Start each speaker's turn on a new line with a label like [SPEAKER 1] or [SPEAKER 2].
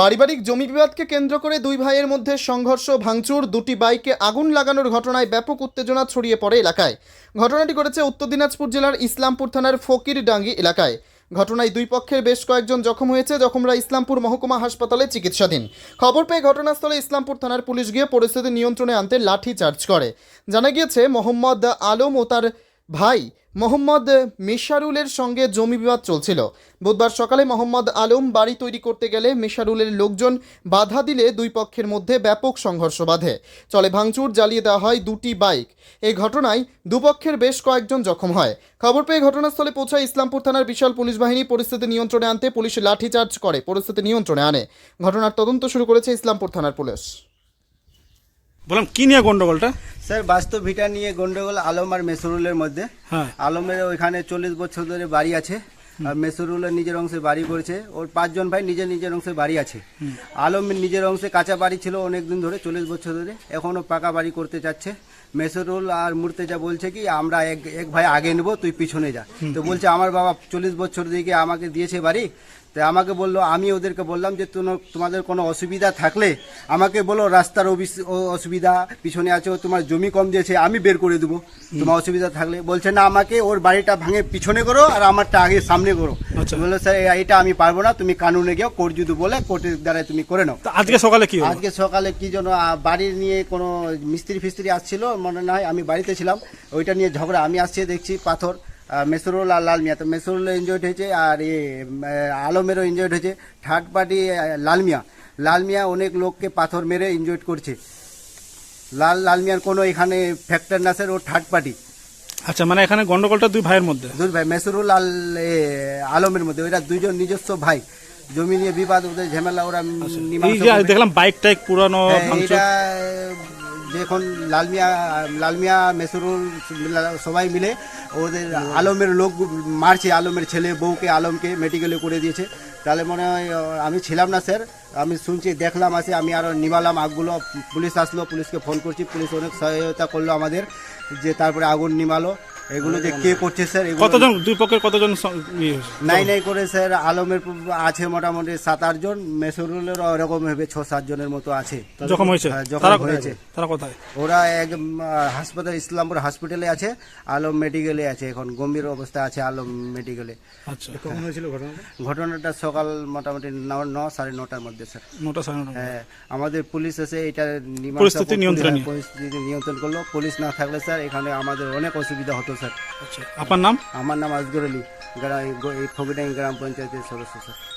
[SPEAKER 1] পারিবারিক জমি বিবাদকে কেন্দ্র করে দুই ভাইয়ের মধ্যে সংঘর্ষ ভাঙচুর দুটি বাইকে আগুন লাগানোর ঘটনায় ব্যাপক উত্তেজনা ছড়িয়ে পড়ে এলাকায় ঘটনাটি ঘটেছে উত্তর দিনাজপুর জেলার ইসলামপুর থানার ফকিরডাঙ্গি এলাকায় ঘটনায় দুই পক্ষের বেশ কয়েকজন জখম হয়েছে জখমরা ইসলামপুর মহকুমা হাসপাতালে চিকিৎসাধীন খবর পেয়ে ঘটনাস্থলে ইসলামপুর থানার পুলিশ গিয়ে পরিস্থিতি নিয়ন্ত্রণে আনতে লাঠি চার্জ করে জানা গিয়েছে মোহাম্মদ আলম ও তার ভাই মোহাম্মদ মিশারুলের সঙ্গে জমি বিবাদ চলছিল বুধবার সকালে মোহাম্মদ আলম বাড়ি তৈরি করতে গেলে মিশারুলের লোকজন বাধা দিলে দুই পক্ষের মধ্যে ব্যাপক সংঘর্ষ বাধে চলে ভাঙচুর জ্বালিয়ে দেওয়া হয় দুটি বাইক এই ঘটনায় দুপক্ষের বেশ কয়েকজন জখম হয় খবর পেয়ে ঘটনাস্থলে পৌঁছায় ইসলামপুর থানার বিশাল পুলিশ বাহিনী পরিস্থিতি নিয়ন্ত্রণে আনতে পুলিশ লাঠিচার্জ করে পরিস্থিতি নিয়ন্ত্রণে আনে ঘটনার তদন্ত শুরু করেছে ইসলামপুর থানার পুলিশ
[SPEAKER 2] বললাম কি নিয়ে গন্ডগোলটা
[SPEAKER 3] স্যার বাস্তব ভিটা নিয়ে গন্ডগোল আলম আর মেসরুলের মধ্যে হ্যাঁ। আলমের ওইখানে চল্লিশ বছর ধরে বাড়ি আছে আর মেসরুলের নিজের অংশে বাড়ি করেছে ওর পাঁচজন ভাই নিজের নিজের অংশে বাড়ি আছে আলমের নিজের অংশে কাঁচা বাড়ি ছিল অনেক দিন ধরে চল্লিশ বছর ধরে এখনও পাকা বাড়ি করতে চাচ্ছে মেসরুল আর যা বলছে কি আমরা এক এক ভাই আগে নেবো তুই পিছনে যা তো বলছে আমার বাবা চল্লিশ বছর দিকে আমাকে দিয়েছে বাড়ি তাই আমাকে বললো আমি ওদেরকে বললাম যে তোমাদের কোনো অসুবিধা থাকলে আমাকে বলো রাস্তার অসুবিধা পিছনে আছে তোমার জমি কম দিয়েছে আমি বের করে দেবো তোমার অসুবিধা থাকলে বলছে না আমাকে ওর বাড়িটা ভাঙে পিছনে করো আর আমারটা আগে সামনে করো আচ্ছা। বললো স্যার এটা আমি পারবো না তুমি কানুনে গিয়ে কোর্ট যদি বলে কোর্টের দ্বারা তুমি করে নাও আজকে সকালে কি আজকে সকালে কি যেন বাড়ির নিয়ে কোনো মিস্ত্রি ফিস্ত্রি আসছিল মনে নয় আমি বাড়িতে ছিলাম ওইটা নিয়ে ঝগড়া আমি আসছি দেখছি পাথর মেসরুল আর লালমিয়া তো মেসরুল ইনজয়েড হয়েছে আর এ আলমেরও ইনজয়েড হয়েছে থার্ড পার্টি লালমিয়া লালমিয়া অনেক লোককে পাথর মেরে ইনজয়েড করছে লাল লালমিয়ার কোনো এখানে ফ্যাক্টর না স্যার ও থার্ড পার্টি
[SPEAKER 2] আচ্ছা মানে এখানে গন্ডগোলটা দুই ভাইয়ের মধ্যে
[SPEAKER 3] দুই ভাই মেসরুল আল আলমের মধ্যে ওইটা দুইজন নিজস্ব ভাই জমি নিয়ে বিবাদ ওদের ঝামেলা ওরা আচ্ছা।
[SPEAKER 2] দেখলাম বাইক টাইক পুরানো হ্যাঁ, এটা
[SPEAKER 3] যখন লালমিয়া লালমিয়া মেসরুল সবাই মিলে ওদের আলমের লোক মারছে আলমের ছেলে বউকে আলমকে মেডিকেলে করে দিয়েছে তাহলে মনে হয় আমি ছিলাম না স্যার আমি শুনছি দেখলাম আছে আমি আরও নিবালাম আগগুলো পুলিশ আসলো পুলিশকে ফোন করছি পুলিশ অনেক সহায়তা করলো আমাদের যে তারপরে আগুন নিমালো এগুলো যে কে করছে স্যার
[SPEAKER 2] কতজন দুই পক্ষের কতজন
[SPEAKER 3] নাই নাই করে স্যার আলমের আছে মোটামুটি সাত আট জন মেসরুলেরও এরকম ভেবে ছ সাত জনের মতো আছে
[SPEAKER 2] জখম হয়েছে হ্যাঁ, জখম হয়েছে তারা কোথায়
[SPEAKER 3] ওরা এক হাসপাতাল ইসলামপুর হসপিটালে আছে আলম মেডিকেলে আছে এখন গম্ভীর অবস্থা আছে আলম মেডিকেলে
[SPEAKER 2] আচ্ছা। কখন হয়েছিল ঘটনাটা
[SPEAKER 3] ঘটনাটা সকাল মোটামুটি ন সাড়ে নটার মধ্যে স্যার
[SPEAKER 2] নটা সাড়ে হ্যাঁ
[SPEAKER 3] আমাদের পুলিশ এসে এটা পরিস্থিতি নিয়ন্ত্রণ হ্যাঁ, পরিস্থিতি নিয়ন্ত্রণ করলো পুলিশ না থাকলে স্যার এখানে আমাদের অনেক অসুবিধা হতো স্যার
[SPEAKER 2] আচ্ছা। আপনার নাম
[SPEAKER 3] আমার নাম আজগর আলী গ্রাম এই ফকিডাঙ্গি গ্রাম পঞ্চায়েতের সদস্য স্যার